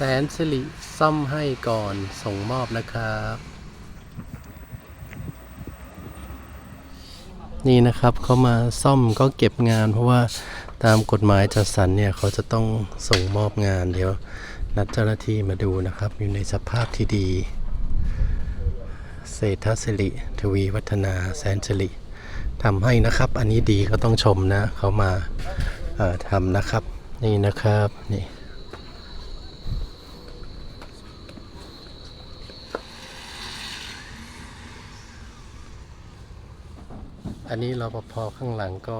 แสนสิริซ่อมให้ก่อนส่งมอบนะครับ นี่นะครับเขามาซ่อมก็เก็บงาน เพราะว่าตามกฎหมายจัดสรรเนี่ยเขาจะต้องส่งมอบงานเดี๋ยว นัดเจ้าหน้าที่มาดูนะครับ อยู่ในสภาพที่ดี เศรษฐศิริทวีวัฒนาแสนสิริทำให้นะครับ อันนี้ดีก็ต้องชมนะเขามาทำนะครับ นี่นะครับนี่ อันนี้รปภข้างหลังก็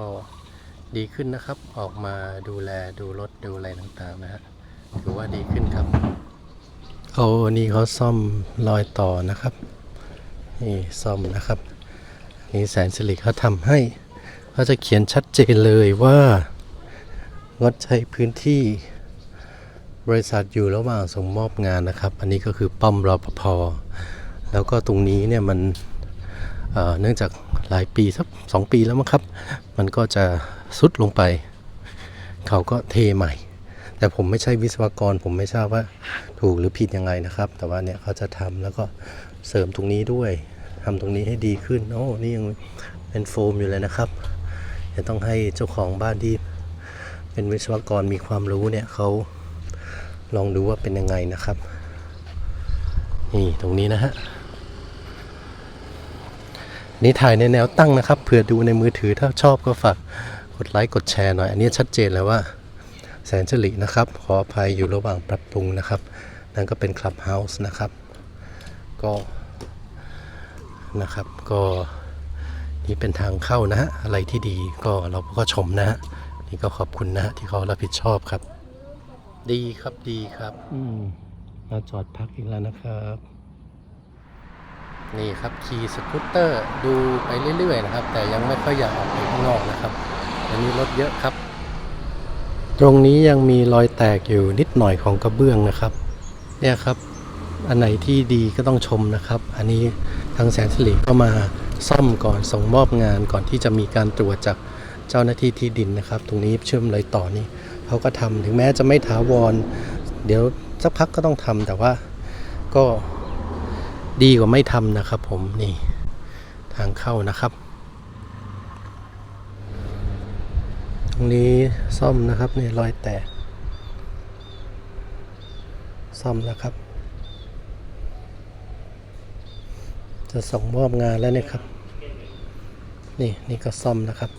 ดีขึ้นนะครับ ออกมาดูแลดูรถดูอะไรต่างๆนะฮะถือว่าดีขึ้นครับโอ้นี่เขาซ่อมรอยต่อนะครับ นี่ซ่อมนะครับ นี่แสนสิริเขาทำให้เขาจะเขียนชัดเจนเลยว่างดใช้พื้นที่บริษัทอยู่ระหว่างส่งมอบงานนะครับ อันนี้ก็คือป้อมรอปภแล้วก็ตรงนี้เนี่ยมันเนื่องจาก หลายปีสักสองปีแล้วมั้งครับ มันก็จะสุดลงไป เขาก็เทใหม่ แต่ผมไม่ใช่วิศวกร ผมไม่ทราบว่าถูกหรือผิดยังไงนะครับ แต่ว่าเนี่ยเขาจะทำแล้วก็เสริมตรงนี้ด้วยทำตรงนี้ให้ดีขึ้นโอ้นี่ยังเป็นโฟมอยู่เลยนะครับเดี๋ยวต้องให้เจ้าของบ้านที่เป็นวิศวกรมีความรู้เนี่ยเขาลองดูว่าเป็นยังไงนะครับ นี่ตรงนี้นะฮะ นี่ถ่ายในแนวตั้งนะครับเผื่อดูในมือถือถ้าชอบก็ฝากกดไลค์กดแชร์หน่อย อันนี้ชัดเจนแล้วว่าแสนฉลินะครับ ขออภัยอยู่ระหว่างปรับปรุงนะครับ นั่นก็เป็นคลับเฮาส์นะครับ ก็นะครับก็นี่เป็นทางเข้านะฮะอะไรที่ดีก็เราก็ชมนะฮะนี่ก็ขอบคุณนะฮะที่เขารับผิดชอบครับ ดีครับดีครับ อืมมาจอดพักอีกแล้วนะครับ นี่ครับขี่สกูตเตอร์ดูไปเรื่อยๆนะครับ แต่ยังไม่ค่อยอยากออกไปข้างนอกนะครับอันนี้รถเยอะครับ ตรงนี้ยังมีรอยแตกอยู่นิดหน่อยของกระเบื้องนะครับ เนี่ยครับ อันไหนที่ดีก็ต้องชมนะครับ อันนี้ทางแสนสิริก็มาซ่อมก่อนส่งมอบงานก่อนที่จะมีการตรวจจากเจ้าหน้าที่ที่ดินนะครับ ตรงนี้เชื่อมเลยต่อนี้เขาก็ทำถึงแม้จะไม่ถาวร เดี๋ยวสักพักก็ต้องทำแต่ว่าก็ ดีกว่าไม่ทำนะครับผมนี่ทางเข้านะครับ ตรงนี้ซ่อมนะครับนี่รอยแตก ซ่อมแล้วครับ จะส่งมอบงานแล้วเนี่ยครับ นี่นี่ก็ซ่อมนะครับ